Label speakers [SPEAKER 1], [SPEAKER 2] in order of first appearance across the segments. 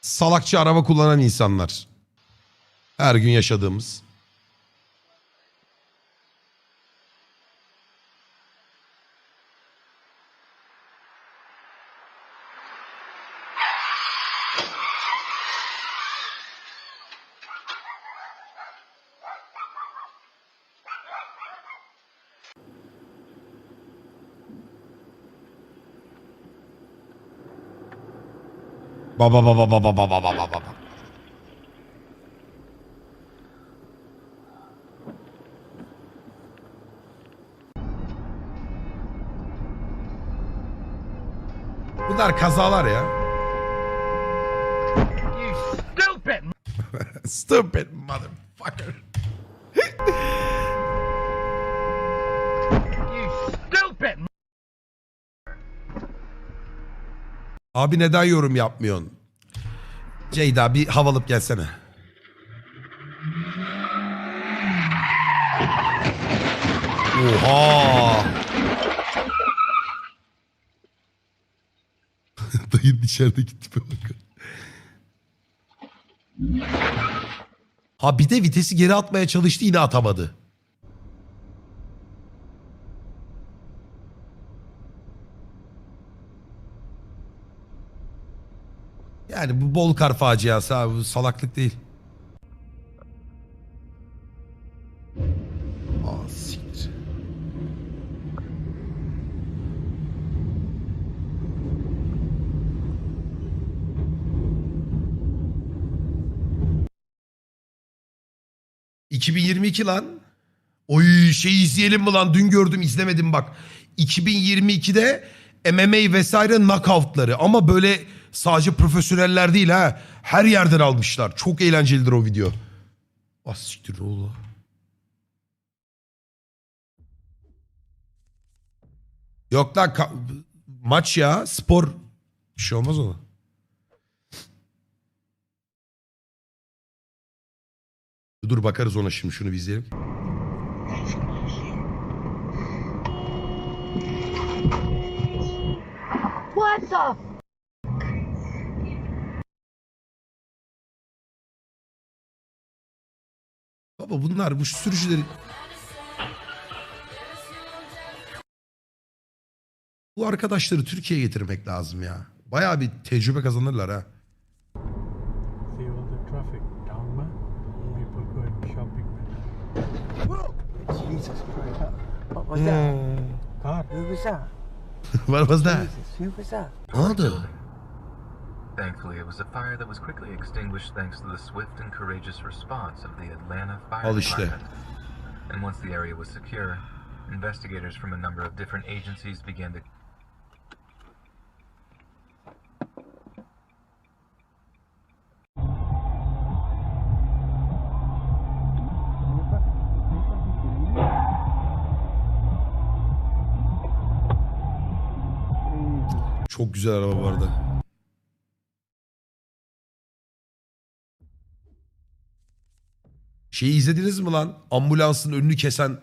[SPEAKER 1] salakça araba kullanan insanlar. Her gün yaşadığımız. Baba baba baba baba baba baba. Bunlar kazalar ya.
[SPEAKER 2] You stupid
[SPEAKER 1] Stupid motherfucker.
[SPEAKER 2] You stupid
[SPEAKER 1] Abi neden yorum yapmıyorsun? Ceyda bir havalıp gelsene. Oha! Dayın içerideki tipe bak. Ha bir de vitesi geri atmaya çalıştı yine atamadı. Yani bu bol kar faciası abi bu salaklık değil. Aa siktir. ...2022 lan. Oy şey izleyelim mi lan? Dün gördüm izlemedim bak. 2022'de MMA vesaire knockoutları ama böyle sadece profesyoneller değil ha. Her yerden almışlar. Çok eğlencelidir o video. Ah siktir oldu? Yok lan maç ya spor. Bir şey olmaz ona. Dur bakarız ona şimdi şunu bir izleyelim.
[SPEAKER 3] What the
[SPEAKER 1] Baba bunlar bu sürücüleri... Bu arkadaşları Türkiye'ye getirmek lazım ya. Bayağı bir tecrübe kazanırlar ha.
[SPEAKER 4] See all the traffic down man. People going shopping man.
[SPEAKER 5] Jesus Christ. What was that?
[SPEAKER 4] Car.
[SPEAKER 5] Who was that?
[SPEAKER 1] Var fazla.
[SPEAKER 5] Jesus, who was that?
[SPEAKER 1] Ne oldu?
[SPEAKER 6] Thankfully, it was a fire that was quickly extinguished thanks to the swift and courageous response of the Atlanta Fire
[SPEAKER 1] Al işte.
[SPEAKER 6] Department. And once the area was secure, investigators from a number of different agencies began to
[SPEAKER 1] Çok güzel araba bu Şeyi izlediniz mi lan? Ambulansın önünü kesen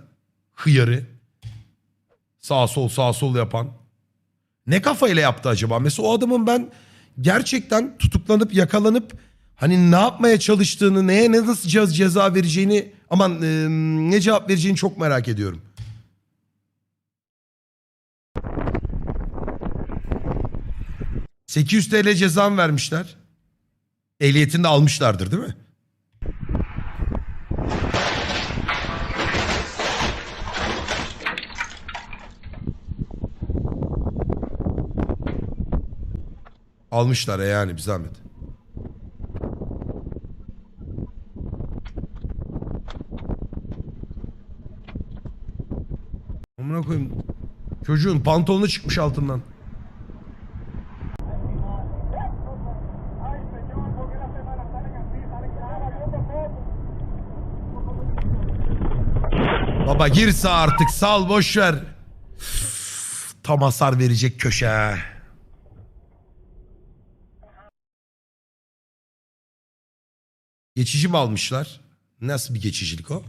[SPEAKER 1] hıyarı. Sağ sol sağ sol yapan. Ne kafayla yaptı acaba? Mesela o adamın ben gerçekten tutuklanıp yakalanıp hani ne yapmaya çalıştığını, neye ne nasıl ce- ceza vereceğini aman e, ne cevap vereceğini çok merak ediyorum. ...800 TL cezam vermişler. Ehliyetini de almışlardır değil mi? Almışlar yani bir zahmet. Amına koyayım. Çocuğun pantolonu çıkmış altından. Baba girse artık sal boş ver. Üf, Tam hasar verecek köşe. ha. Geçici mi almışlar? Nasıl bir geçicilik o?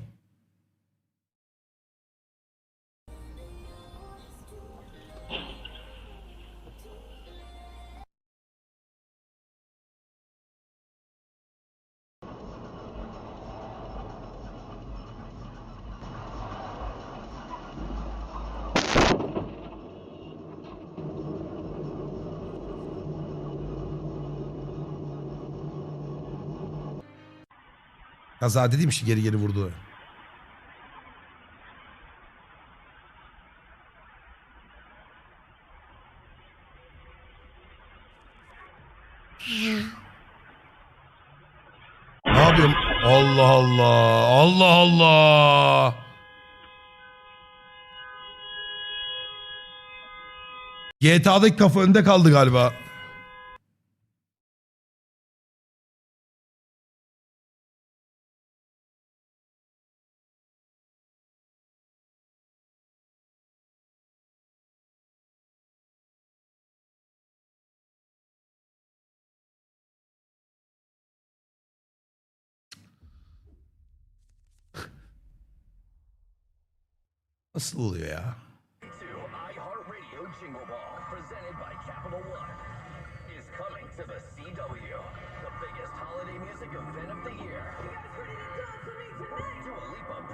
[SPEAKER 1] Kaza dediğim işte geri geri vurdu. Ne yapıyorum? Allah Allah. Allah Allah. GTA'daki kafa önde kaldı galiba.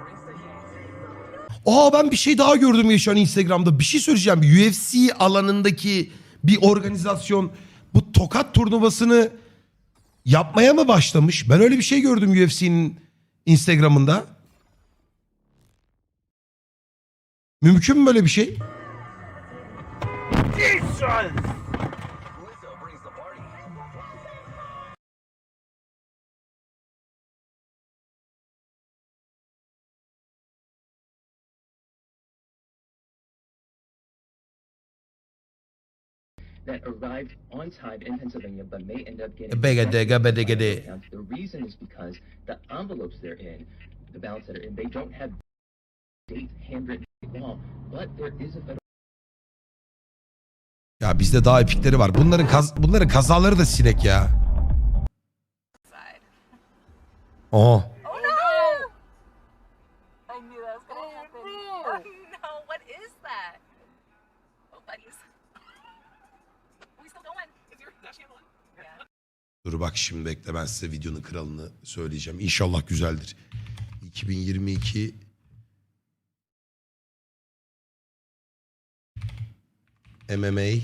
[SPEAKER 2] Brings the heat.
[SPEAKER 1] Aa ben bir şey daha gördüm ya şu an Instagram'da. Bir şey söyleyeceğim. UFC alanındaki bir organizasyon bu tokat turnuvasını yapmaya mı başlamış? Ben öyle bir şey gördüm UFC'nin Instagram'ında. Mümkün mü böyle bir şey?
[SPEAKER 3] That arrived on time in Pennsylvania but may end up getting. The reason is because the envelopes they're in, the ballots that are in, they don't have
[SPEAKER 1] Ya bizde daha epikleri var. Bunların kaz bunların kazaları da sinek ya. Aa.
[SPEAKER 7] Oh.
[SPEAKER 1] Dur bak şimdi bekle ben size videonun kralını söyleyeceğim. İnşallah güzeldir. 2022 MMA